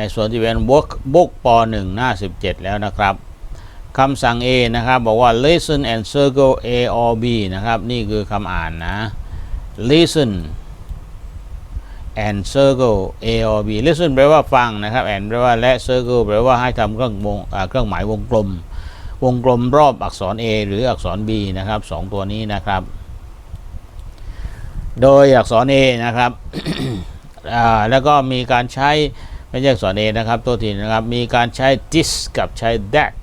ในส่วนที่เป็นบกบกป .1 หน้า 17 แล้วนะครับคำสั่ง A นะครับ บอกว่า listen and circle A or B นะครับ นี่คือคำอ่านนะ listen and circle A or B listen แปลว่าฟังนะครับ and แปลว่าและ circle แปลว่าให้ทำเครื่องวงเครื่องหมายวงกลม วงกลมรอบอักษร A หรืออักษร B นะครับสองตัวนี้นะครับ โดยอักษร A นะครับแล้วก็มีการใช้ ไม่ใช่อักษร A นะครับตัวทีนะครับ มีการใช้ this กับใช้ that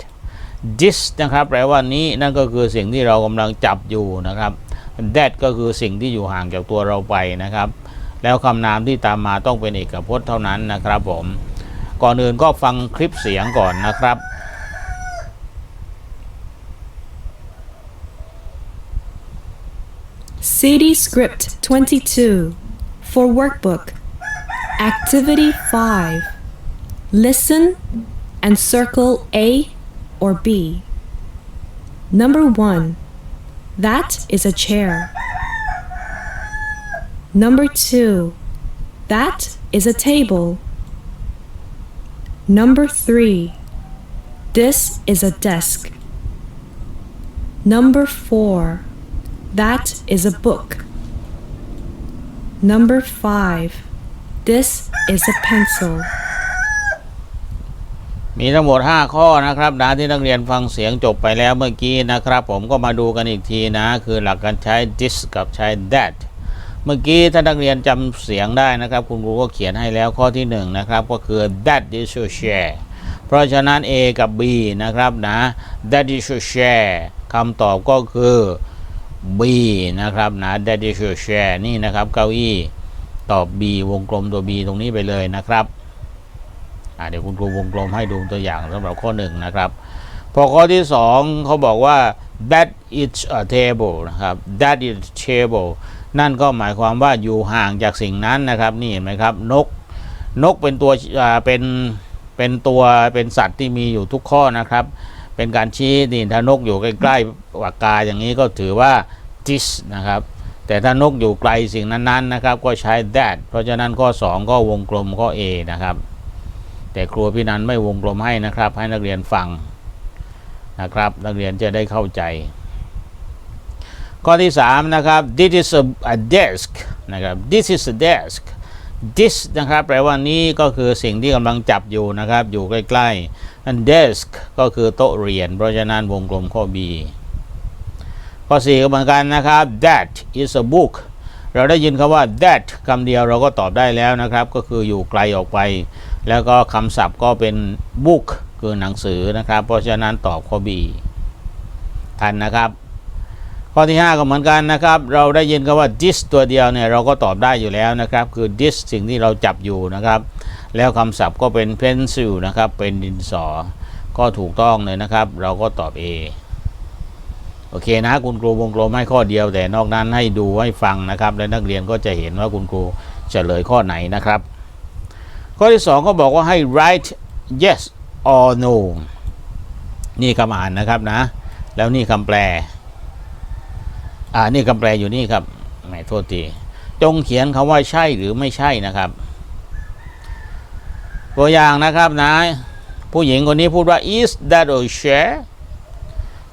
this นะครับแปลว่านี้นั่นก็คือสิ่งที่เรากำลังจับอยู่นะครับ that ก็คือสิ่งที่อยู่ห่างจากตัวเราไปนะครับ แล้วคำนามที่ตามมาต้องเป็นเอกพจน์เท่านั้นนะครับผม ก่อนอื่นก็ฟังคลิปเสียงก่อนนะครับ CD Script 22 for Workbook. Activity 5. Listen and circle A or B. Number 1. That is a chair. Number 2. That is a table. Number 3. This is a desk. Number 4. That is a book. Number 5. This is a pencil. มีทั้งหมด 5 ข้อนะครับนะที่นักเรียนฟังเสียงจบไปแล้วเมื่อกี้นะครับ ผมก็มาดูกันอีกทีนะ คือหลักการใช้ this กับใช้ that เมื่อกี้ถ้านักเรียนจำเสียงได้นะครับ คุณครูก็เขียนให้แล้วข้อที่1นะครับ ก็คือ that is to share เพราะฉะนั้น A กับ B นะครับนะ that is to share คำตอบก็คือ B นะครับนะ that is to share นี่นะครับเก้าอี้ ตอบ B วงกลมตัว B ตรงนี้ไปเลยนะครับเดี๋ยวคุณครูวงกลมให้ดูตัวอย่างสำหรับข้อหนึ่งนะครับพอข้อที่สองเขาบอกว่า that is a table นะครับ that is table นั่นก็หมายความว่าอยู่ห่างจากสิ่งนั้นนะครับ นี่เห็นไหมครับ นก นกเป็นตัวเป็นเป็นตัวเป็นสัตว์ที่มีอยู่ทุกข้อนะครับ เป็นการชี้นี่ถ้านกอยู่ใกล้ๆปากกาอย่างนี้ก็ถือว่า this นะครับ แต่ถ้านกอยู่ไกลสิ่งนั้นๆนะครับ ก็ใช้ that เพราะฉะนั้นข้อ 2 ก็วงกลมข้อ A นะครับ แต่ครูพี่นันไม่วงกลมให้นะครับ ให้นักเรียนฟังนะครับ นักเรียนจะได้เข้าใจ ข้อที่ 3 นะครับ this is a, a desk นะครับ this is a desk this นะครับแปลว่านี้ก็คือสิ่งที่กำลังจับอยู่นะครับ อยู่ใกล้ๆอัน desk ก็คือโต๊ะเรียน เพราะฉะนั้นวงกลมข้อ B ข้อ4ก็เหมือนกันนะครับ that is a book เราได้ยินคำว่า that คำเดียวเราก็ตอบได้แล้วนะครับ ก็คืออยู่ไกลออกไป แล้วก็คำศัพท์ก็เป็น book คือหนังสือนะครับ เพราะฉะนั้นตอบข้อ B ทันนะครับข้อที่ 5 ก็เหมือนกันนะครับ เราได้ยินคำว่า this ตัวเดียวเนี่ยเราก็ตอบได้อยู่แล้วนะครับ คือ this สิ่งที่เราจับอยู่นะครับ แล้วคำศัพท์ก็เป็น pencil นะครับ เป็นดินสอ ก็ถูกต้องเลยนะครับ เราก็ตอบ A โอเคนะคุณครูวงกลมให้ข้อเดียว แต่นอกนั้นให้ดูให้ฟังนะครับ และนักเรียนก็จะเห็นว่าคุณครูเฉลยข้อไหนนะครับ ข้อที่ 2 ก็บอกว่าให้ write yes or no นี่คำอ่านนะครับนะ แล้วนี่คำแปล อ่านี่คำแปลอยู่นี่ครับไม่โทษทีจงเขียนคำว่าใช่หรือไม่ใช่นะครับตัวอย่างนะครับนะ ผู้หญิงคนนี้พูดว่า is that a chair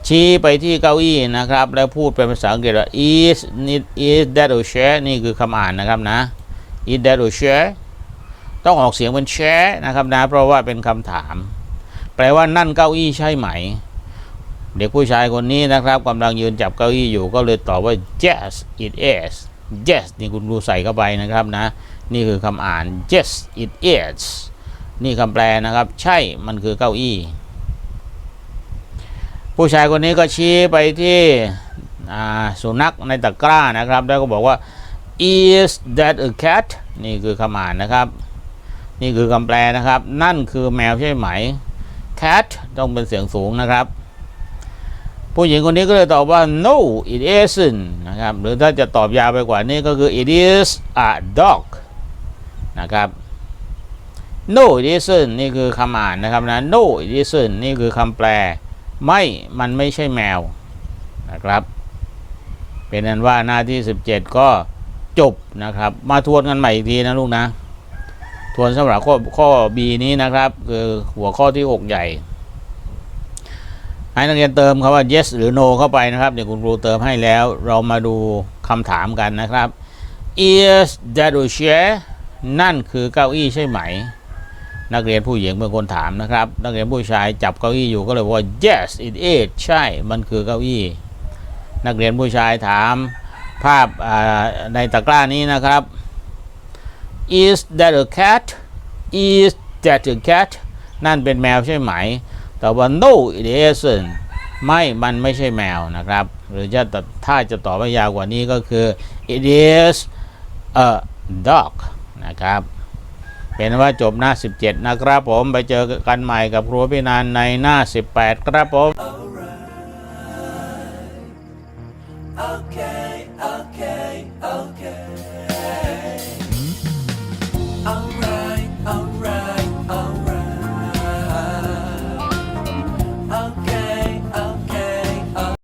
ชี้ไปที่เก้าอี้นะครับ แล้วพูดเป็นภาษาอังกฤษว่า is is that a chair นี่คือคำอ่านนะครับนะ is that a chair ต้องออกเสียงเป็น chair นะครับนะ เพราะว่าเป็นคำถาม แปลว่านั่นเก้าอี้ใช่ไหม เด็กผู้ชายคนนี้นะครับกำลังยืนจับเก้าอี้อยู่ก็เลยตอบว่า yes it is yes นี่คุณครูใส่เข้าไปนะครับนะ นี่คือคำอ่าน yes it is นี่คำแปลนะครับ ใช่มันคือเก้าอี้ ผู้ชายคนนี้ก็ชี้ไปที่สุนัขในตะกร้านะครับ แล้วก็บอกว่า is that a cat นี่คือคำอ่านนะครับ นี่คือคำแปลนะครับ นั่นคือแมวใช่ไหม cat ต้องเป็นเสียงสูงนะครับ ผู้หญิงคนนี้ก็เลยตอบว่า no it isn't นะครับ หรือถ้าจะตอบยาวไปกว่านี้ก็คือ it is a dog นะครับ no it isn't นี่คือคำอ่านนะครับนะ no it isn't นี่คือคำแปล ไม่มันไม่ใช่แมวนะครับ เป็นนั้นว่าหน้าที่ 17 ก็จบนะครับ มาทวนกันใหม่อีกทีนะลูกนะ ทวนสำหรับข้อข้อ B นี้นะครับ คือหัวข้อที่ 6 ใหญ่ ให้นักเรียนเติมคำว่า yes หรือ no เข้าไปนะครับ เดี๋ยวคุณครูเติมให้แล้ว เรามาดูคำถามกันนะครับ is that a chair นั่นคือเก้าอี้ใช่ไหม นักเรียนผู้หญิงเป็นคนถามนะครับ นักเรียนผู้ชายจับเก้าอี้อยู่ก็เลยว่า yes it is ใช่ มันคือเก้าอี้ นักเรียนผู้ชายถามภาพในตะกร้านี้นะครับ is that a cat is that a cat นั่นเป็นแมวใช่ไหม แต่ว่า no it isn't ไม่ มันไม่ใช่แมวนะครับ หรือจะถ้าจะตอบว่ายาวกว่านี้ก็คือ it is a dog นะครับ เป็นว่าจบหน้า 17 นะครับผม ไปเจอกันใหม่กับครัวพี่นานในหน้า 18 ครับผม